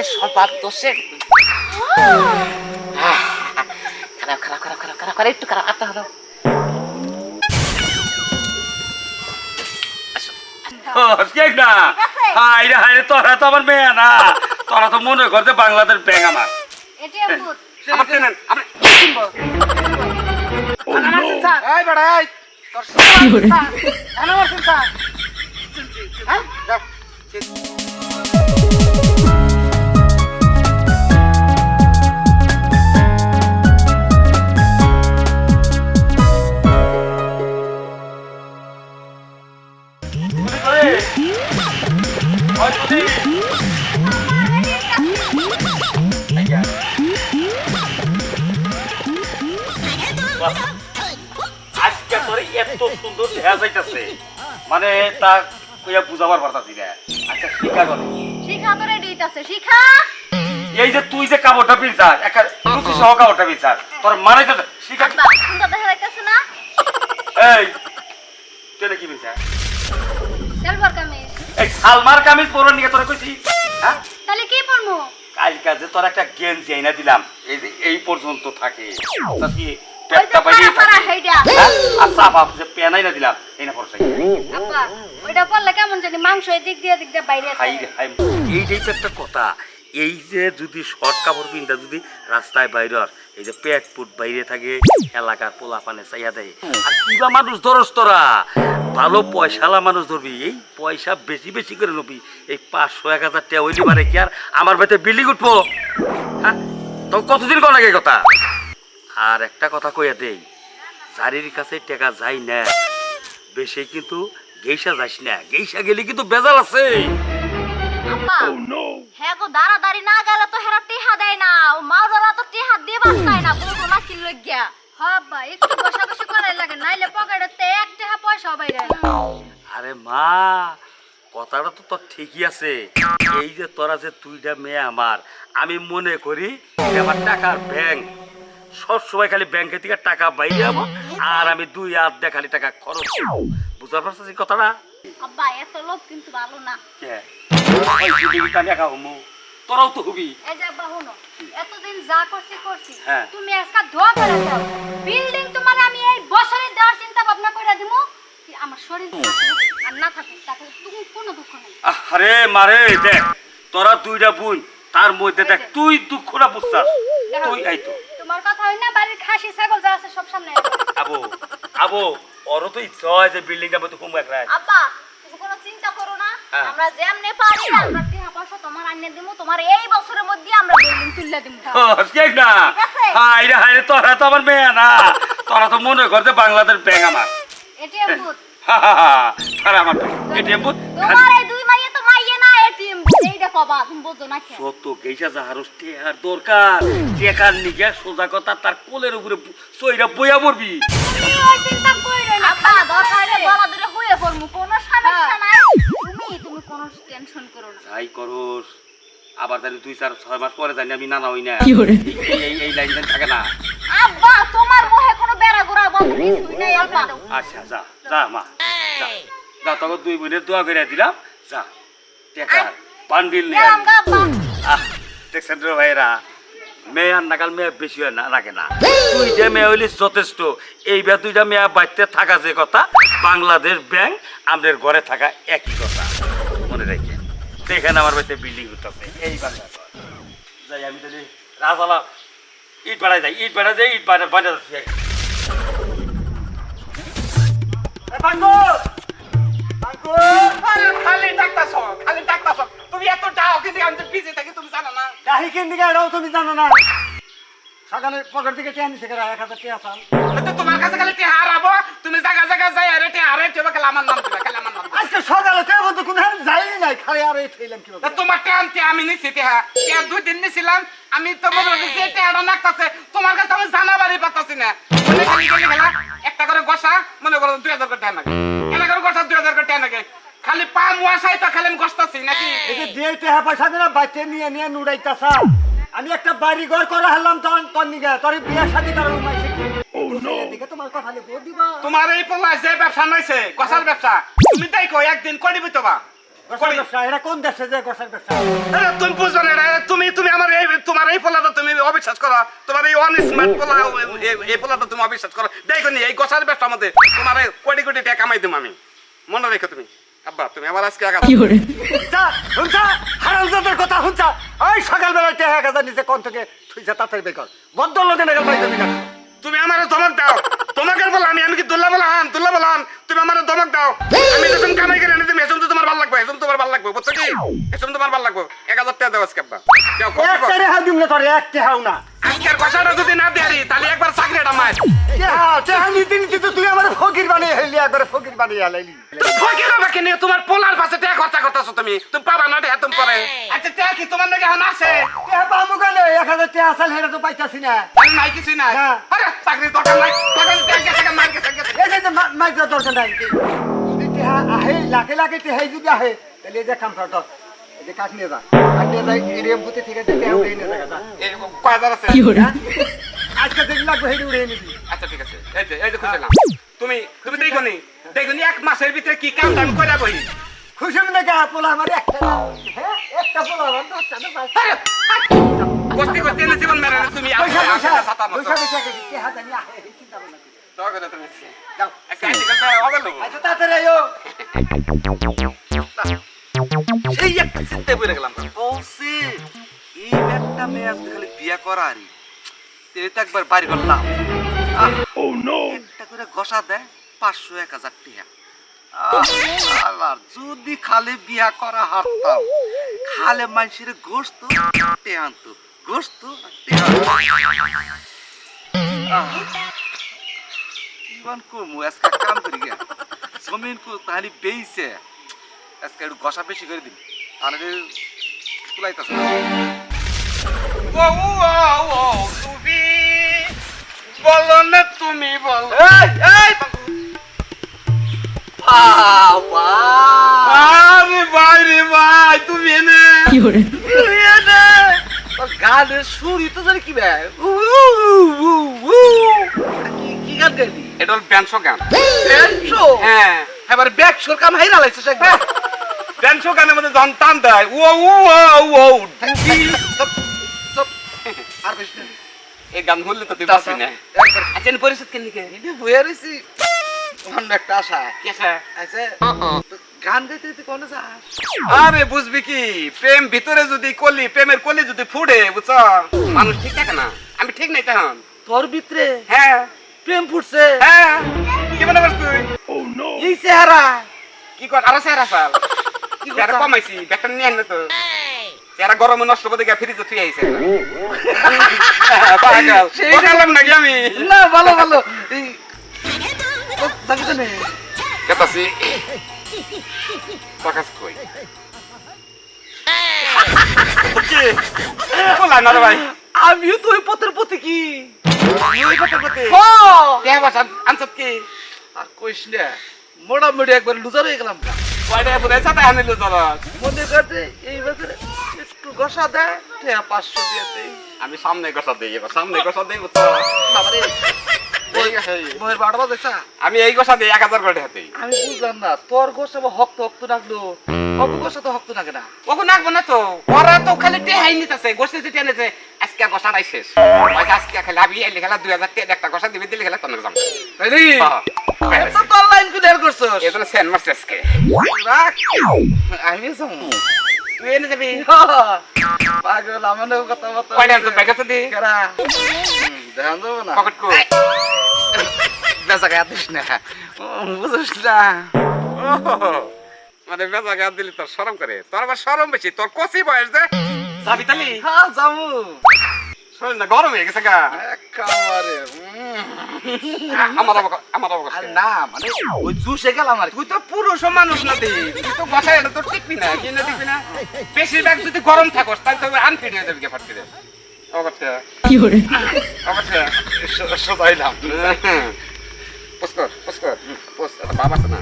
নিজের স্বভাব দোষে খারাপ খারাপ খারাপ খারাপ খারাপ খারাপ একটু খারাপ আত্মা হলো। না? হাই রে হাই রে তোরা তো আমার মেয়ে না। তোরা তো মনে করতে বাংলাদেশ ব্যাং আমার। বুথ আমার চেনেন আপনি এই বেড়া এই। তোর চিন্তা আমার চিন্তা হ্যাঁ মানে তা কইয়া বুঝাবার পারতাছি না আচ্ছা শিখা করে শিখা তো রেডি আছে শিখা! এই যে তুই যে কাপড়টা পিনছাস একটা রুচি সহ কাপড়টা পিনছাস তোর মানে তো শিখা সুন্দর দেখা যাইতেছে না? এই তুই কি পিনছাস? সালোয়ার কামিজ। এই সালমার কামিজ পরে নিয়ে তোরা কইছি হ্যাঁ? তাহলে কি পরমু? কাল কাজে তোর একটা গেঞ্জি আইনা দিলাম এই যে এই পর্যন্ত থাকে। তা কি পেটটা বাইরে হ্যাঁ? আর সাফা যে পেন আইনা দিলাম এই না পড়ছে। আব্বা ওইটা পরলে কেমন জানি মাংস এদিক দিয়ে এদিক দিয়ে বাইরে হাই থাকে। রে হাই এইটাই তো একটা কথা এই যে যদি শর্ট কাপড় পিনটা যদি রাস্তায় বাইরে এই যে পেট পুট বাইরে থাকে এলাকার পোলা পানে চাইয়া দেয়। আর কিবা মানুষ ধরস তোরা ভালো পয়সালা মানুষ ধরবি। এই পয়সা বেশি বেশি করে নবি এই পাঁচশো এক হাজার টাকা হইলি পারে কি আর? আমার বাড়িতে বিল্ডিং উঠবো। হ্যাঁ? তো কতদিন কর লাগে কথা? আর একটা কথা কইয়া দেই যারির কাছে টাকা যাই না বেশি কিন্তু গেইসা যাস না গেইসা গেলে কিন্তু বেজাল আছে। আব্বা হ্যাঁ গো দাঁড়াদাঁড়ি না গেলে তো হেরা টিহা দেয় না ও মাওরালা তো টিহা দিয়ে বাঁচায় না বুঝো না কি লজ্ঞা হ্যাঁ একটু বসা বসি করাই লাগে নাইলে পকেটে এক টাকা পয়সা বাইরে আরে মা কথাটা তো তোর ঠিকই আছে। এই যে তোরা যে তুইটা মেয়ে আমার আমি মনে করি এটা আমার টাকার ব্যাংক সব সময় খালি ব্যাংকে থেকে টাকা বাইরে যাব আর আমি দুই হাত দিয়ে খালি টাকা খরচ করব। বুঝতে পারছিস কথাটা? আব্বা এত লোভ কিন্তু ভালো না। কে? ওই যে দিবি কানে একা হমু। তোরাও তো হবি। এই যে আব্বা শুনো এতদিন যা করছি করছি। হ্যাঁ। তুমি আজকে ধোয়া করে দাও। বিল্ডিং তোমার আমি এই বছরে দেওয়ার চিন্তা ভাবনা করে দিমু আমার শরীর আর না থাকুক তাতে তুমি কোনো দুঃখ নেই। আরে মারে দেখ তোরা দুইটা বোন তার মধ্যে দেখ তুই দুঃখটা বুঝছাস। তুই এই তো। তোমার কথা হয় না বাড়ির খাসি ছাগল যা আছে সব সামনে। আবো আবো তো ইচ্ছা হয় যে বিল্ডিংটা মতো কমু এক আব্বা তুমি কোনো চিন্তা করো না। হ্যাঁ। আমরা যেমনে পারি আমরা টাকা পয়সা তোমার আনিয়ে দিমু তোমার এই বছরের মধ্যে আমরা বিল্ডিং তুললে দিমু ঠিক না হাই রে হাই রে তোরা তো আমার মেয়ে না। তোরা তো মনে করতে বাংলাদেশ ব্যাংক আমার। ATM booth. হা, হা, হা। আমার এটিএম বুথ। তোমার এই কবা তুমি বুঝো না কেন সত্য গেইসা যাহারস টেহার দরকার টেকার নিগে সোজা কথা তার কোলের উপরে সইরা বইয়া পড়বি তুমি ওই চিন্তা কইরো না আব্বা দরকার গলা ধরে হয়ে পড়মু কোনো সমস্যা নাই। তুমি তুমি কোনো টেনশন করো না। যাই করস আবার জানি দুই চার ছয় মাস পরে জানি আমি নানা হই না। এই- এই লাইন থাকে না। আব্বা তোমার মোহে কোনো বেড়া গোড়া বন্ধ কিছুই নাই আব্বা। আচ্ছা যা যা মা যা। যা তোকে দুই বোনের দোয়া করে দিলাম। যা টেকা বান্ডিল নিয়ে দেখছেন রে ভাইরা মেয়ে আর নাগাল মেয়ে বেশি হয় না লাগে না। তুই যে মেয়ে হইলি যথেষ্ট। এই বে দুইটা মেয়ে বাড়িতে থাকা যে কথা বাংলাদেশ ব্যাংক আমাদের ঘরে থাকা একই কথা। মনে রেখে দেখেন আমার বাড়িতে বিল্ডিং উঠতেছে এই বাংলা। যাই আমি তাহলে রাজালা ইট বাড়াই যাই ইট বাড়া যাই ইট বাড়া বাড়া যাচ্ছি খালি ডাক্তার খালি ডাক্তার তুমি এত ডাও কিন্তু আমি তো বিজি থাকি তুমি জানো না। ডাহি কিন দিকে এটাও তুমি জানো না। সকালে পকেট থেকে টেন থেকে এক হাজার টিয়া চাল। তো তোমার কাছে খালি টেহা হারাবো। তুমি জায়গা জায়গা যাই আরে টেহা হারাই খালি আমার নাম খালি আমার নাম আজকে সকালে কোন যাই নাই খালি আর কি তোমার টেহা আনতে আমি নিছি টেহা। টেহা দুই দিন নিছিলাম আমি তো মনে হচ্ছে নাকতাছে। তোমার কাছে আমি জানাবারই পাতাছি না। খালি খালি খেলা একটা করে গসা মনে করো দুই হাজার করে টেহা নাকি একটা করে গসা দুই হাজার করে খালি পা মুয়াশাই তো খালি গসতাছি নাকি? এই যে দিয়ে টেহা পয়সা দিলে বাইতে নিয়ে নিয়ে নুড়াইতাছা আমি একটা বাড়ি ঘর করে হারলাম তখন তোর নিগে তোর বিয়া শাদি করার কি? দিকে তোমার কথা লিখব দিবা। তোমার এই পোলা যে ব্যবসা নইছে গসার ব্যবসা তুমি দেখো একদিন করিবি তো বা? গোসার করি। ব্যবসা? এটা কোন দেশে যে গোসার ব্যবসা? আরে তুমি বুঝবে না এটা, তুমি তুমি আমার এই তোমার এই পোলাটা তুমি অবিশ্বাস করো। তোমার এই অন স্মার্ট পোলা এই- পোলাটা তুমি অবিশ্বাস করো। দেখো নি এই গোসার ব্যবসা মধ্যে তোমার এই কোটি কোটি টাকা কামাই দিম আমি। মনে রেখো তুমি। আব্বা তুমি আমার আজকে আঘাত হুঁচা হুঁচা হারামজাদার কথা হুঁচা ওই সকালবেলায় টেহা গাজা নিচে কোন থেকে থুইছা তাড়াতাড়ি বেকর বদ্ধ লোকে নাগাল পাই যাবি না তুমি আমার ধমক দাও। তোমাকে বলো আমি আমি কি দুল্লা বলান দুল্লা বলান তুমি আমার ধমক দাও। আমি যখন কামাই করে এনে তুমি এসম তো তোমার ভালো লাগবে এসম তোমার ভালো লাগবে বুঝছ কি? এসম তোমার ভালো লাগবে। এক হাজার টাকা দেওয়া আজকে আব্বা। একটা কত? দিম না তোর এক টেহাও না। আজকের কথাটা যদি না দেয়ারি তাহলে একবার চাকরিটা মার নিতে নিতে তো তুই আমার ফকির বানিয়ে হেলি একবারে ফকির বানিয়ে হালাইলি তুমি ফকির হবে কিনে তোমার পোলার পাশে টাকা খরচা করতেছো তুমি। তুমি পাবা না টাকা তুমি পরে? আচ্ছা কি তোমার নাকি এখন আছে? টেহা পাবো কেনে? এক হাজার টেহা আসাল হেরা তো পাইতাছি না। নাই কিছু না। আরে চাকরির দরকার নাই। গেছে মার গেছে গেছে। দরকার যদি আহে লাখে লাখে টেহাই যদি আহে তাহলে এই যে কাম কর তোর। এই যে কাঠ নিয়ে যা। কাঠ নিয়ে যা এরিয়াম ঠিক আছে টেহা উড়িয়ে নিয়ে যা যা। এই কয় হাজার আছে হ্যাঁ? আজকে যেগুলো লাগবে হেঁটে উড়িয়ে নিবি আচ্ছা ঠিক আছে। এই যে এই যে খুঁজলাম তুমি তুমি দেখো নি এক মাসের ভিতরে কি কাম টাম করে বই খুশি মনে গা পোলা আমার একটা হ্যাঁ একটা পোলা আমার দশটা কস্তি কস্তি এনে জীবন মেরে তুমি? পয়সা পয়সা পয়সা পয়সা করে টেহা জানি আহে চিন্তা ভাবনা করি। দয়া করে তুমি যাও আচ্ছা ঠিক আছে হবে লোক আচ্ছা তাড়াতাড়ি চিন্তা করে গেলাম বলছি এই একটা মেয়ে আজকে খালি বিয়া তো একবার বাড়ি করলাম একটা করে ঘষা দেয় পাঁচশো এক হাজার টিয়া আবার যদি খালি বিয়া করা হারতাম খালে মানুষের গোস্ত টেয়া আনতো গোস্ত কিমান কমু আজকে কাম করি গিয়া জমিন কো তাহলে বেইছে। আজকে একটু ঘষা বেশি করে দিন। তাহলে কুলাইতেছে। তুমি বলো না তুমি বলো। এই এই বাবা। আরে ভাই রে ভাই তুমি এনে। গানের সুরই তো জানি কি ভাই কি কি গান গাইলি? এটা হল ব্যাংশ গান। ব্যাংশো? হ্যাঁ। এবার ব্যাংশোর কাম হাইরা লাইছিস একবার। গানের মধ্যে যখন টান দেয় ও ও ও ও। আর এই গান তো তুই বাঁচবি না আচ্ছা কেন বইয়া রইছি অন্য একটা আশা। কি আছে আছে গান গাইতে গাইতে কোনে যাস আরে বুঝবি কি প্রেম ভিতরে যদি কলি প্রেমের কলি যদি ফুটে বুঝছ? মানুষ ঠিক থাকে না। আমি ঠিক নাই তখন। তোর ভিতরে? হ্যাঁ। প্রেম ফুটছে? হ্যাঁ। কি মনে করছ তুই? এই চেহারা। কি কর আরও চেহারা সাল কি চেহারা কমাইছি ব্যাগটা নিয়ে না তো। চেহারা গরমে নষ্ট করে দেখে ফ্রিজে থুই আইছে। পাগল নাকি আমি? না ভালো ভালো। কেতাছি প্রকাশ কই? ভাই। আমিও তো ওই পথের পথে? কি আনসার কি? আর কইস না মোটামুটি একবার লুজার হয়ে গেলাম। কয়টা আনিল তোরা। মনে এই বছরে একটু ঘষা দেয় ঠেয়া পাঁচশো দিয়ে দেয়। আমি সামনে গসা দেই এবার সামনে গসা দেই বুঝছ বাবারে ঠিক আছে বইয়ের বারো বাজেছা আমি এই গসা দেই এক হাজার করে হাতে আমি বুঝলাম না তোর গোসা বা হক্ত হক্ত লাগল অপু গোসা তো হক্ত লাগে না। ওকে নাকবো না তো? ওরা তো খালি টেহাই নিতেছে গোসে যে টেনেছে। আজকে গসা নাই শেষ। আজকে খালি আমি এলে খেলা দুই হাজার একটা গসা দিবি দিলে খেলা তখন যাম। তাই নি তো তোর লাইন ক্লিয়ার করছস। এজন্য সেন মারছে আজকে। রাখ। আমি যাব। তুই এনে যাবি। পাগল আমার কথা মতো কয়টা আনছো? ব্যাগ আছে দি? কেরা? ধ্যান দেবো না। পকেট কো বেচা গায়ে দিস না। বুঝিস না। মানে দিলি তোর শরম করে। তোর আবার শরম বেশি। তোর কচি বয়স যাবি তালি হ্যাঁ যাব। শরীর না গরম হয়ে গেছে গা। একেবারে আমার অবক- আমার অবকাশ। আর না মানে ওই জুসে গেলাম আর তুই তো পুরুষ মানুষ না তুই। তো বসায় এটা তো টিকবি না কি না টিকবি না। বেশিরভাগ যদি গরম থাকস তাহলে তো আনফিট হয়ে যাবি গেফার করে অবশ্যই অবশ্যই সদাইলাম পুষ্কর পুষ্কর পুষ বাবা না।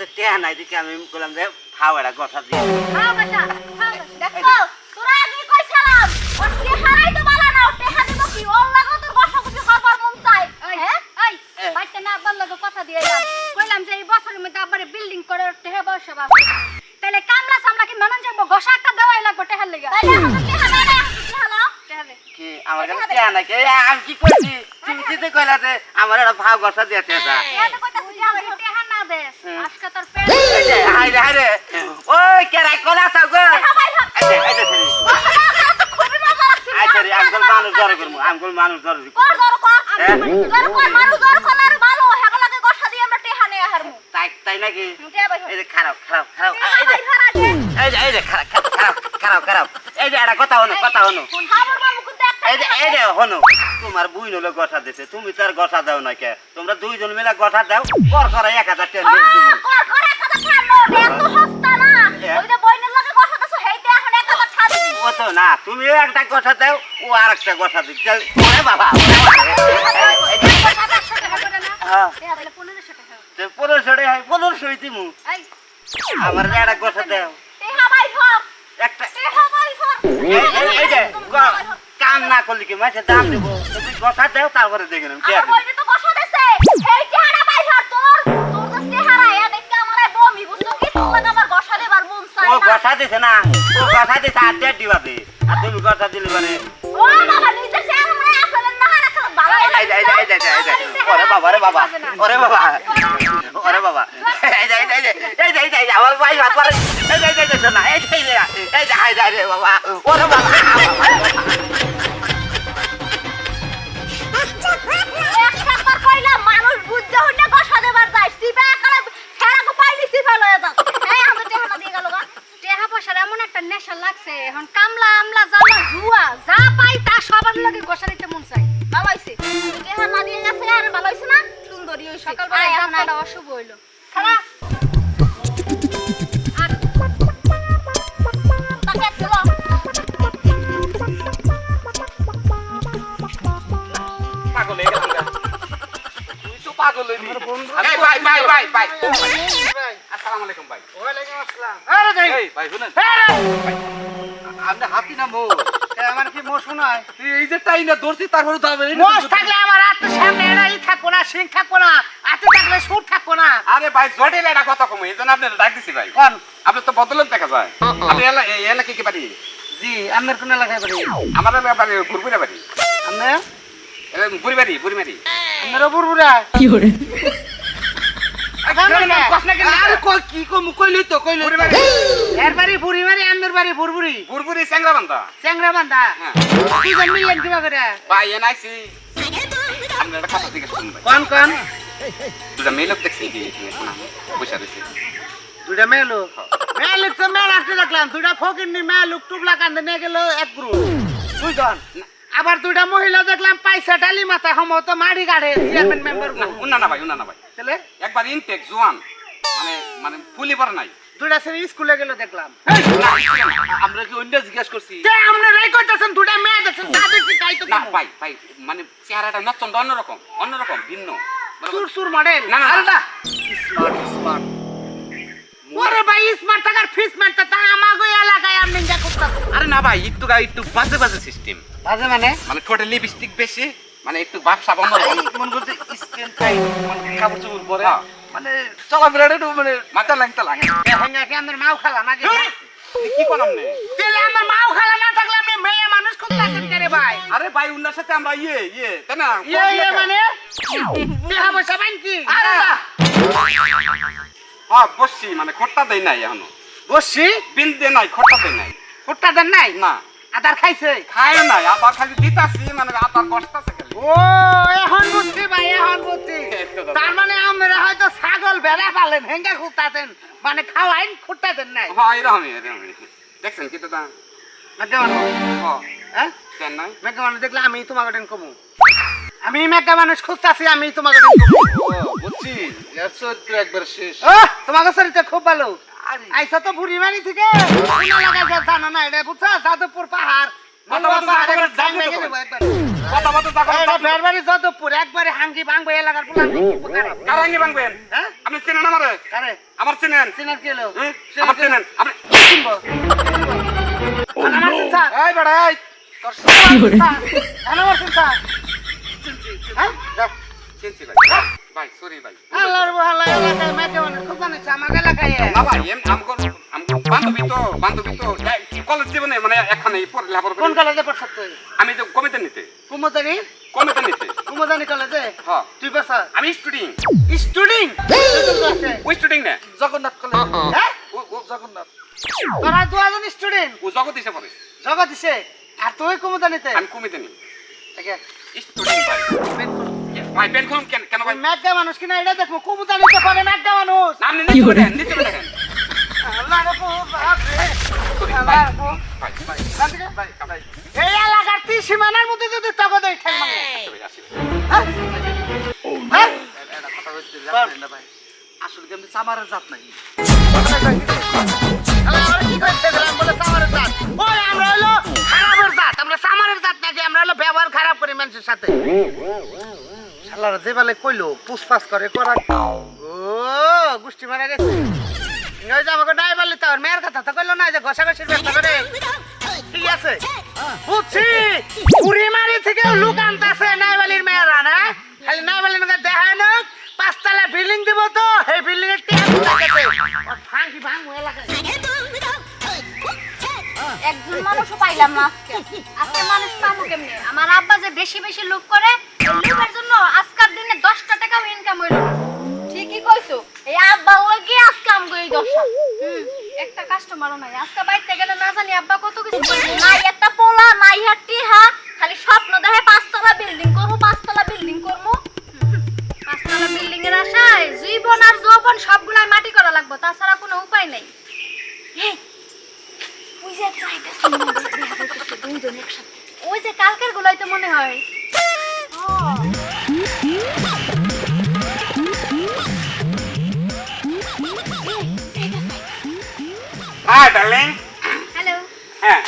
যে টেহা নাই দেখে আমি বললাম যে খাও এটা গঠা দিয়ে। খাও বেটা খাও দেখো তোরা আগে কইছিলাম? ওর চেহারাই তো বালা না টেহা দিব কি? ওর লাগো তো বসা গুছি খাবার মন চাই। এই হ্যাঁ? এই বাইতে না আবার লাগো কথা দিয়ে যা কইলাম যে এই বছরের মধ্যে আবার বিল্ডিং করে টেহা বসা বাবা তাহলে কামলা সামলা কি মানন যাব গোসা একটা দেওয়াই লাগবো টেহার লাগা? তাহলে আমাকে টেহা না টেহা লাও কি আমার কাছে টেহা নাই আমি কি কইছি? হ্যাঁ, তুমি কি কইলা যে আমার একটা ভাব গসা দিয়ে টেহা হাই রে হাই রে ওই কেরাই কলা চাও গো টেহা বাইর হ। এই যে, এই যে, ছেড়ে। বসা না, আমার তো খুবই মজা লাগছে। আই ছেড়ে, আমি কল মানুষ জড়ো করব আমি কল মানুষ জড়ো করব কর ধরো কর হ্যাঁ? ধরো কর মানুষ কর আর ভালো হেগলাকে গসা দিয়ে আমরা টেহা নিয়ে হারমু তাই তাই নাকি। এই যে খারাপ খারাপ খারাপ এই যে এই যে এই যে খারাপ খারাপ খারাপ খারাপ তোমার বুই নলে গঠা দিছে তুমি তো আর দাও না কে তোমরা দুইজন মিলে গঠা দাও কর করে এক হাজার এত সস্তা না। ওই যে বইনের লগে গসা দাও হেইতে এখন এক হাজার ছাড়। দিবি ও তো না তুমিও একটা দাও ও আর একটা গঠা দিচ্ছে ওরে বাবা। পনেরোশো টাকা পনেরোশো দিমু আমার একটা দাও। একটা কাম না করলে কি? মাসে দাম দেবো। তুমি গঠা দাও তারপরে দেখে নেব। দিছে আর দেড় দিবা দে আর তুমি গঠা দিলে মানে এই যে, এই যে, এই যে, এই যে, এই যে, এই যে, ওরে বাবা রে বাবা ওরে বাবা ওরে বাবা এই এই এই এই এই এই আমার ভাই হাত পারে এই এই এই যে, এই এই এই এই এই বাবা ওরে বাবা ভাই, ভাই, ভাই, ভাই। আসসালামু। আলাইকুম ভাই। এই, ভাই, শুনেন। আপনি হাতি না মোষ আমার কি মোষ শোনায় এই যে টাই না ধরছি তারপরে দাবে মোষ থাকলে আমার হাত সামনে এরাই থাকব না সিং থাকব না হাতে থাকলে সুর থাকব না। আরে ভাই জটিল একটা কথা কম এই জন্য আপনার ডাক দিছি ভাই। কোন? আপনি তো বদলত দেখা যায়। আপনি এলা এই এলাকা কি বাড়ি? জি আপনার কোন এলাকায় বাড়ি? আমার এলাকা বাড়ি বুরবুরা বাড়ি। আপনার? এলা বুড়িবাড়ি বুড়িমারি আপনার বুড়বুড়া? আরে কই কি কো মুখ কইলি তো কইলি এর বাড়ি বুড়ি বাড়ি আপনার বাড়ি বুড়বুড়ি। বুড়বুড়ি স্যাংরা বান্ধা। চ্যাংরা বান্ধা। হ্যাঁ। করে? ভাই একটা কথা জিজ্ঞেস করুন কোন কোন? দুটা মেয়ে লোক দেখছি কি এখানে শোনা দুটা মেয়ে লোক? মেয়ে লোক তো মেয়ে রাখতে দেখলাম। দুটা ফকিরনি মেয়ে লোক টুবলা কান্দে নিয়ে গেল এক গ্রুপ। দুইজন আবার দুটা মহিলা দেখলাম পয়সা ডালি মাথা সম্ভবত মারি গাড়ে চেয়ারম্যান মেম্বার না উন্না না ভাই উন্না না ভাই। ছেলে? একবার ইনটেক জোয়ান। মানে মানে ফুলি পড়ে নাই। দুটা ছেলে স্কুলে গেল দেখলাম। আমরা কি অন্য জিজ্ঞেস করছি? আপনারা এই করতেছেন দুটা মেয়ে দেখছেন তা দেখছি তাই তো না ভাই ভাই মানে চেহারাটা নচন্দ অন্যরকম অন্যরকম ভিন্ন। সুর সুর মডেল না, না। আলাদা স্মার্ট স্মার্ট ওরে ভাই স্মার্ট টাকার ফিস মারতে তা আমাগো এলাকায় আপনি যা করতেছেন। আরে না ভাই একটু গা একটু বাজে বাজে সিস্টেম বাজে মানে? মানে ঠোঁটে লিপস্টিক বেশি মানে একটু ব্যবসা বন্ধ মন করছে মানে কাপড় চোপড় পরে। মানে চলাফেরাটা একটু মানে মাথা লাগতে লাগে হেঙ্গা কি আমার মাও খালা নাকি? কি কোন আপনি তাহলে আমার মাও খালা না থাকলে আপনি মেয়ে মানুষ করতেছেন কে রে ভাই? আরে ভাই উনার সাথে আমরা ইয়ে ইয়ে তাই না? ইয়ে ইয়ে মানে? বিহা বসা বাইন কি? হ্যাঁ বসছি মানে খোট্টা দেই নাই এখনও। বসছি? বিল দে নাই খোট্টা দেই নাই। ফুটটা দেন নাই? না। আদার খাইছে? খায় নাই আবার খালি দিতাছি মানে আবার কষ্টাছে খালি। ও এখন বুঝছি ভাই এখন বুঝছি। তার মানে আমরা হয়তো ছাগল ভেড়া পালেন হেঙ্গা খুঁজতাছেন মানে খাওয়াইন খুঁজতাছেন নাই। হ্যাঁ এরকমই এরকমই। দেখছেন কি দাদা? মেঘা মানুষ হ্যাঁ? হ্যাঁ দেন নাই? মেঘা মানুষ দেখলে আমি তোমাকে টেন কমু। আমি মেঘা মানুষ খুঁজতাছি আমি তোমাকে টেন কমু। ও বুঝছি। একবার শেষ। তোমাকে চরিত্র খুব ভালো। আইসা তো বুড়ি মারি থেকে। জানো না এটা বুঝছ? যাদবপুর পাহাড়। হ্যাঁ? আপনি চেনেন আমারে? আমার চেনেন। সিনার কি হলো? আমার চেনেন। আপনি আমার চিন্তা হ্যাঁ? চিনছি ভাই। ভাই সরি ভাই আল্লাহর বহালা এলাকায় মেয়েকে মানুষ খুব বানাইছে আমার এলাকায় না ভাই এম আমগো আমগো বান্ধবী তো বান্ধবী তো কলেজ জীবনে মানে এখানে লেখাপড়া কোন কলেজে পড়ছ তুই? আমি তো কমিতে নিতে। কুমোদানি? কমিতে নিতে। কুমোদানি কলেজে? হ্যাঁ। তুই বস আমি স্টুডেন্ট স্টুডিং ওই স্টুডেন্ট না? জগন্নাথ কলেজ। হ্যাঁ ও ও জগন্নাথ। তোরা দুজন স্টুডেন্ট ও হিসেবে পড়ে। জগৎ দিছে আর তুই কুমোদানিতে? আমি কমিতে নি ঠিক স্টুডেন্ট ভাই ভাই পেন কেন? কেন ভাই? ম্যাগা মানুষ কিনা এটা দেখব কুমোদানিতে পারে ম্যাগা মানুষ। নিতে পারেন নিতে পারেন ভাই এই এলাকার তিন সীমানার মধ্যে যদি তবে দেয় হ্যাঁ? হ্যাঁ? আসলে চামারের জাত নাই। আমরা হলো খারাপের জাত। আমরা সামারের জাত নাকি? আমরা হলো ব্যবহার খারাপ করি মানুষের সাথে। শালারা যে বেলায় কইলো, পুষ্পাস করে, করা- ও, গুষ্টি মারা গেছে। ওই যে আমাকে ড্রাইভার লিতে হবে, মেয়ের কথা তো কইলো না, যে ঘষাঘষির ব্যবসা করে। ঠিক আছে। বুঝছি। উড়ি মারি থেকে লোক আনতাছে নাইবালির মেয়েরা, না? খালি নাইবালির মেয়েদের দেখায় না, পাঁচতলা বিল্ডিং দিব তো এই বিল্ডিং এর টিয়া দিতেছে ভাঙি ভাঙু এলাকায় একজন মানুষও পাইলাম না আজকে মানুষ পাবো কেমনে আমার আব্বা যে বেশি বেশি লোভ করে এই কাস্টমারও নাই। আজকে বাইরে গেলে না জানি আব্বা কত কিছু হাই ডার্লিং হ্যালো হ্যাঁ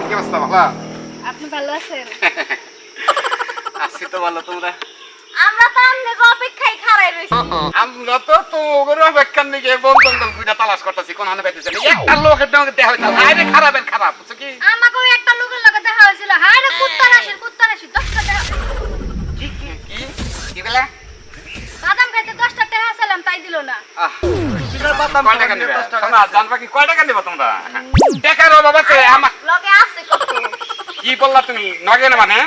কি অবস্থা ভালো আপনি ভালো আছেন? আছি তো ভালো তোমরা? আমরা তো আপনাকে অপেক্ষায় খাড়াই রইছি। আমরা তো তো ওগুলো অপেক্ষার নিকে বল জঙ্গল ঘুরে তালাশ করতেছি কোন হানে পাইতেছে না একটা লোকের সঙ্গে দেখা হইতাম আরে খারাপের খারাপ বুঝছ কি? আমাকেও একটা লোকের লগে দেখা হয়েছিল। হায় রে কুত্তা রাশির কুত্তা রাশি দশটা টাকা কি কি কি বলে? বাদাম খাইতে দশটা টাকা ছিলাম তাই দিল না। কয় টাকা নিবে? শোনা জানবা কি কয় টাকা নিবে তোমরা? টাকার অভাব আছে আমার লগে আছে কত? কি বললা তুমি নগে না মানে?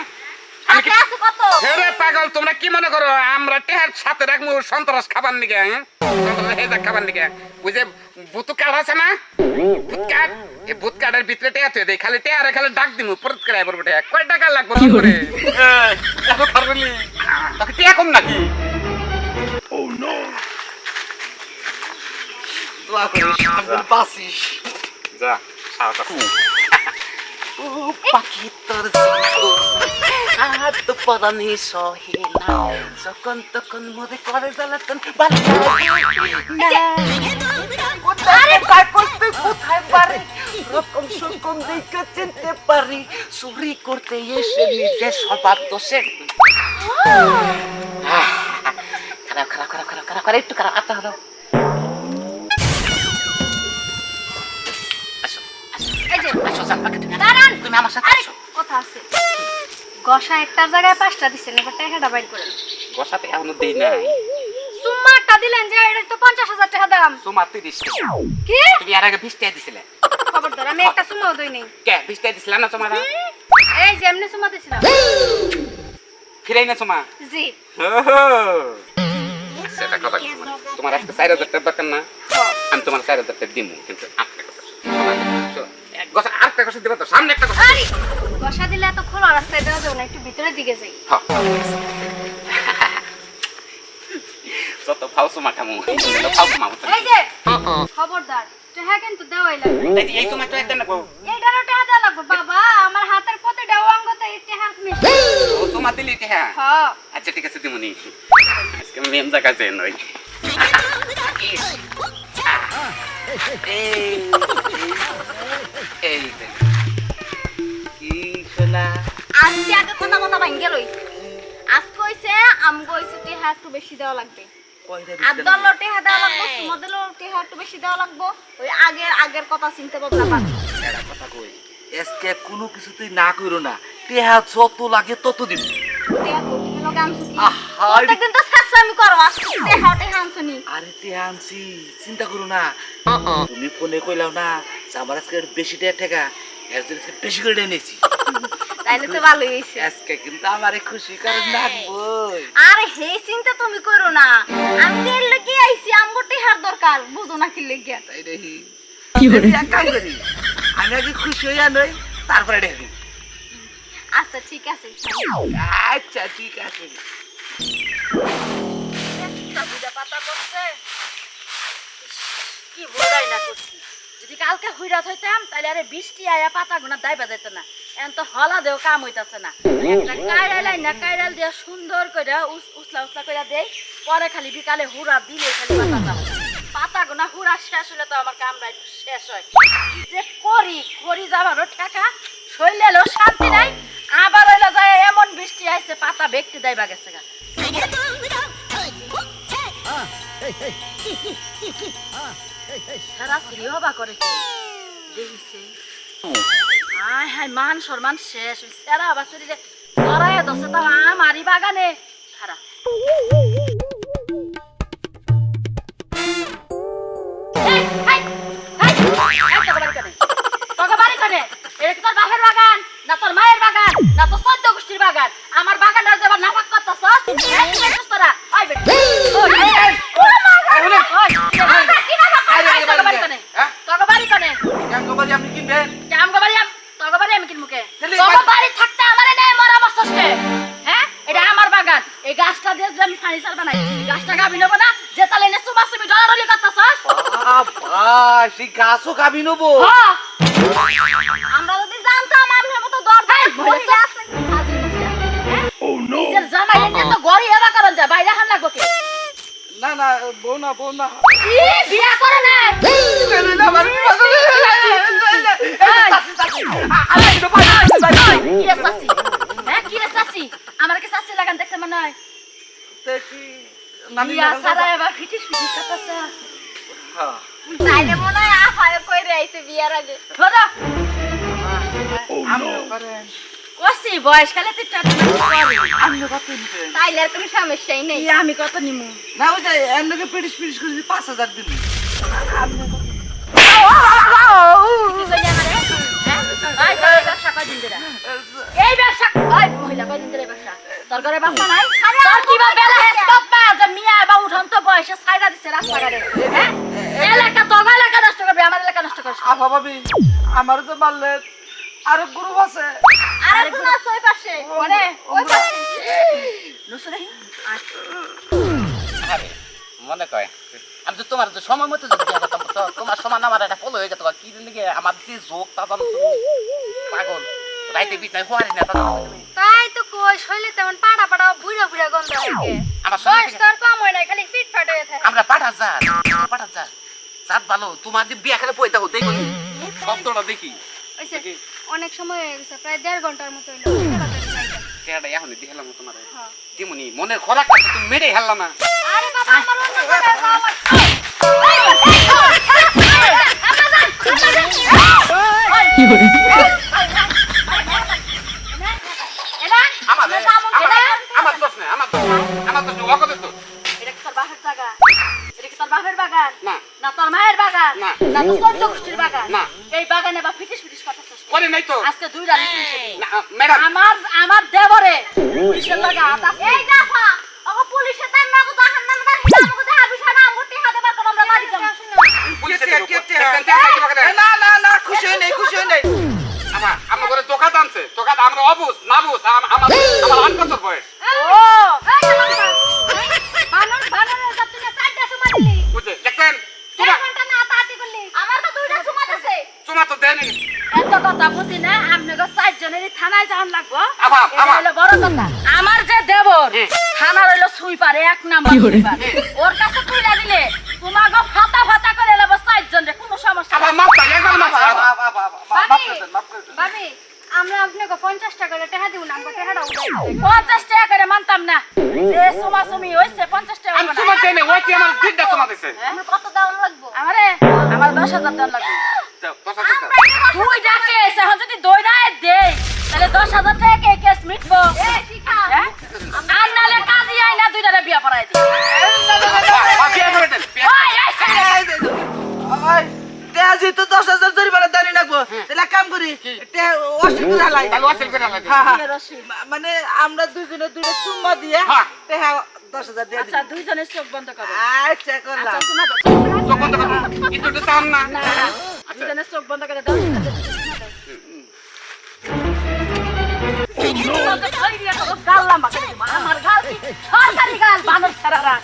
আমি কি আছে কত? হেরে পাগল তোমরা কি মনে করো আমরা টেহার সাথে রাখব সন্ত্রাস খাবার নিকে হ্যাঁ? সন্ত্রাস হেজা খাবার নিকে বুঝে বুতু কার্ড আছে না? এই কার্ডের ভিতরে টেয়া তুই দেই খালি টেয়ারে খালি ডাক দিমু পরত করে কয় টাকা লাগবে করে এত পারবি তাকে টেয়া কম নাকি? দোয়া করিস সামনে বাঁচিস যা সাহস আছে। পাখি তোর আর তো পরানি সহে না যখন তখন মরে করে জ্বালাতন কোথায় কার করতে কোথায় পারি রকম সুকম দেখে চিনতে পারি চুরি করতে এসে নিজে স্বভাব দোষে খারাপ খারাপ খারাপ খারাপ খারাপ খারাপ একটু খারাপ আত্মা দাও আসো জানবা তুমি দাঁড়ান। তুমি আমার সাথে আসো। কথা আছে। গসা একটা জায়গায় পাঁচটা দিচ্ছেন এবার টাকাটা বাইর করেন বসাতে এখনও দেই নাই। সুম্মা একটা দিলেন যে এটা তো পঞ্চাশ হাজার টাকা দাম। তোমার তুই দিস কি? তুমি আর আগে বিশ টাকা দিছিলে। খবরদার আমি একটা সুম্মাও দই নেই। কে বিশ টাকা দিছিলাম না তোমার এই যে এমনি সুম্মা দিছিলাম। ফিরাই না তোমার জি। সেটা কথা তোমার? চার হাজার টাকা দরকার না। আমি তোমার চার হাজার টাকা দিমু কিন্তু কথা আটটা কথা দেবে তো সামনে একটা কথা আরে গসা দিলে এত খোলা রাস্তায় দেওয়া যাবে না একটু ভিতরের দিকে যাই। হ্যাঁ। যত ফাউসু মাখামু ফাউসু মামু এই যে খবরদার টাকা কিন্তু দেওয়াই লাগবে। এই তোমার তো একটা নেব এইটারও টাকা দেওয়া লাগবে বাবা আমার হাতের প্রতিটা অঙ্গতে এই টাকা মিশে ও তোমার দিলি হ্যাঁ হ্যাঁ আচ্ছা ঠিক আছে দিমুনি। আজকে আমি মেম জায়গা যাই নই এই কি শোনা আজকে আগে কথা কথা ভাঙ্গে লই। আজকে হইছে আমগো হইছে টেহা একটু বেশি দেওয়া লাগবে। আদল টেহা দেওয়া লাগবে সুমদল টেহা একটু বেশি দেওয়া লাগবে। ওই আগের আগের কথা চিনতে পারবে না একটা কথা কই আজকে কোনো কিছুতেই না কইরো না। টেহা যত লাগে তত দিন আহা, প্রত্যেকদিন তো সাসরামি করো টেহা টেহা আনছনি আরে তে আনছি চিন্তা করো না। তুমি ফোনে কইলাও না যে আমার আজকে বেশি টাকা ঠেকা এর জন্য বেশি করে এনেছি তাইলে তো ভালোই হইছে। আজকে কিন্তু আমারে খুশি করে রাখবই আরে হে চিন্তা তুমি করো না। আমি তো এর লাগি আইছি আমগো টেহার দরকার। বুঝো না কি লাগিয়া তাই দেখি। এক কাম করি আমি আগে খুশি হইয়া নই তারপরে দেখি আচ্ছা ঠিক আছে। আচ্ছা ঠিক আছে সবুজা পাতা পড়ছে কি বোঝাই না করছি। যদি কালকে হুইরাত হইতাম তাহলে আরে বৃষ্টি আয়া পাতা গুনা দাইবা যেত না। এখন তো হলা দেও কাম হইতাছে না। একটা কাইরাল না কাইরাল দিয়া সুন্দর করে উসলা উসলা করে দেই। পরে খালি বিকালে হুরা দিলে খালি পাতা যাব পাতা গুনা হুরা শেষ হলে তো আমার কামটা একটু শেষ হয়। কি যে করি করি যাবারও ঠেকা শৈলেও শান্তি নাই। আবার হইল যায় এমন বৃষ্টি আইছে পাতা ব্যক্তি দাইবা গেছে গা। সারা স্ত্রী হবা করে কি দেখিছে হায় হায় মান সম্মান শেষ সারা আবার শরীরে ধরায় দশে তাও আমারই বাগানে তোর বাগান না তোর তোর চোদ্দ গোষ্ঠীর বাগান আমার বাগানটা যে আবার নাফাক করতেছ তোরা গাছটা গাবি নেব না? যে তালে এনে চুমাচুমি ডলাডলি করতাছস? বাবা সেই গাছও খাবি নেব হ্যাঁ। আমরা যদি জানতাম আপনার মতো মহিলা আছে, হ্যাঁ? নিজের জামাই এনে তো ঘরে এবা করেন যায়, বাইরে হান লাগবো কে? না না বউ না বউ না কি? বিয়া করে নাই? হ্যাঁ, চাচি? আমার কি চাচি লাগান দেখতে মনে হয় বিয়া ছাড়া এবার ফিটিস ফিটিস করতেছে তাইলে মনে হয় আফায় কইরে আইছে বিয়ার আগে। ধরো। কসি বয়স কালে তুই টাটা তাইলে আর কোনো সমস্যাই নেই। আমি কত নিমু? না ওই যে এর পিটিস পিটিস করে পাঁচ হাজার দিন হ্যাঁ? এই ব্যবসা ওই মহিলা কয়দিন ধরে এই ব্যবসা তোর ঘরে বাপ্পা নাই তোর কি বা বেলা হেস বাপ্পা যে মিয়া বা উঠন তো বয়সে ছাইরা দিছে রাস্তাঘাটে হ্যাঁ এলাকা তো এলাকা নষ্ট করবে আমার এলাকা নষ্ট করবে আফা ভাবি আমার তো মারলে আরও গ্রুপ আছে আরে কোন আছে ওই পাশে ওরে ওই পাশে মনে কয় আমি তো তোমার তো সময় মতো যদি তোমার সমান আমার একটা ফলো হয়ে যেত কি দিকে আমার যে যোগ তা পাগল রাইতে না তাই তো কই শৈলে তেমন পাড়া পাড়া বুড়া বুড়া গন্ধ থাকে আমার বয়স তোর কম হয় না খালি ফিট ফাট হয়ে থাকে আমরা পাঠা ভালো তোমার যে বিয়া খেলে পয়তা হতে দেখো শব্দটা দেখি অনেক সময় হয়ে গেছে প্রায় দেড় ঘণ্টার মতো হইল এখন দিয়ে তোমার হ্যাঁ। দিমুনি মনের খোরাক তুমি মেরে হেললা না আরে বাবা আমার অন্য জায়গায় যাওয়া আমার বাগান? না। না তোর মায়ের বাগান? না। না তোর চোদ্দ গোষ্ঠীর বাগান? না। এই বাগানে বা ফিটিস ফিটিস করতেছিস করে নাই তো। আজকে দুই রাত ম্যাডাম। আমার আমার দেবরে পুলিশের লাগা হাত এই জাফা ওগো পুলিশের তার নগদ হান নাম না হিলা নগদ বিষয় না আমগো টিহা দেবার আমরা বাড়ি যাব। পুলিশে কে, কে, কে? না না না না খুশি হই নাই খুশি হই নাই। আমার আমার ঘরে দোকান আনছে দোকান আমরা অবুজ না বুঝ আমার আমার আট বছর যে থানা রইল সুইপার এক নাম্বার সুইপার। ওর কাছে তুইলা দিলে তোমাকে ফাতা ফাতা করে নেব চার রে কোনো সমস্যা। ভাবি আমরা আপনাকে পঞ্চাশ টাকা করে টাকা দিব না আমাকে টাকাটা পঞ্চাশ টাকা করে মানতাম না। যে সুমা সুমি হয়েছে পঞ্চাশ টাকা আমি হবে না। তোমার চাই না ওই আমার তিনটা তোমার দিছে। আমার কত দেওয়ান লাগবো? আমারে আমার দশ হাজার দেওয়ান লাগবে। মানে আমরা দুজনে দুটো চুম্মা দিয়ে হ্যাঁ। দশ হাজার দিয়ে আচ্ছা দুইজনের চোখ বন্ধ করো আচ্ছা করলাম আচ্ছা চোখ বন্ধ করো। কিন্তু তো চান না দুইজনের চোখ বন্ধ করে দাও গাল লম্বা করে দিবো। আমার গাল কি সরকারি গাল বানর ছাড়ারা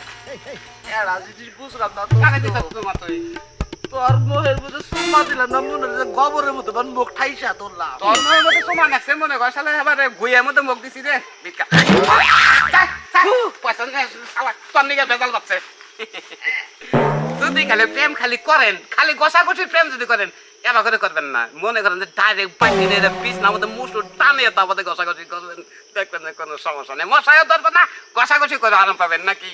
এরা বুঝলাম না কাকে দিতে তোমার তুই তোর মোহের মধ্যে চুম্মা দিলাম না মনে হচ্ছে গোবরের মতো মুখ ঠাইসা ধরলাম। তোর মনের মধ্যে তোমার নাকছে মনে কর শালা এবারে গুইয়ের মধ্যে মুখ দিছি রে শালা, তোর নিকে ভেজাল পাচ্ছে। যদি খালি প্রেম খালি করেন খালি গসাগসি প্রেম যদি করেন এবার করে করবেন না। মনে করেন যে ডাইরেক্ট পাইতে দিয়ে পিস না মধ্যে মুসুর টানিয়ে তারপরে গসাগসি করবেন। দেখবেন কোনো সমস্যা নেই। মশাইও ধরবে না গসাগসি করে আরাম পাবেন নাকি?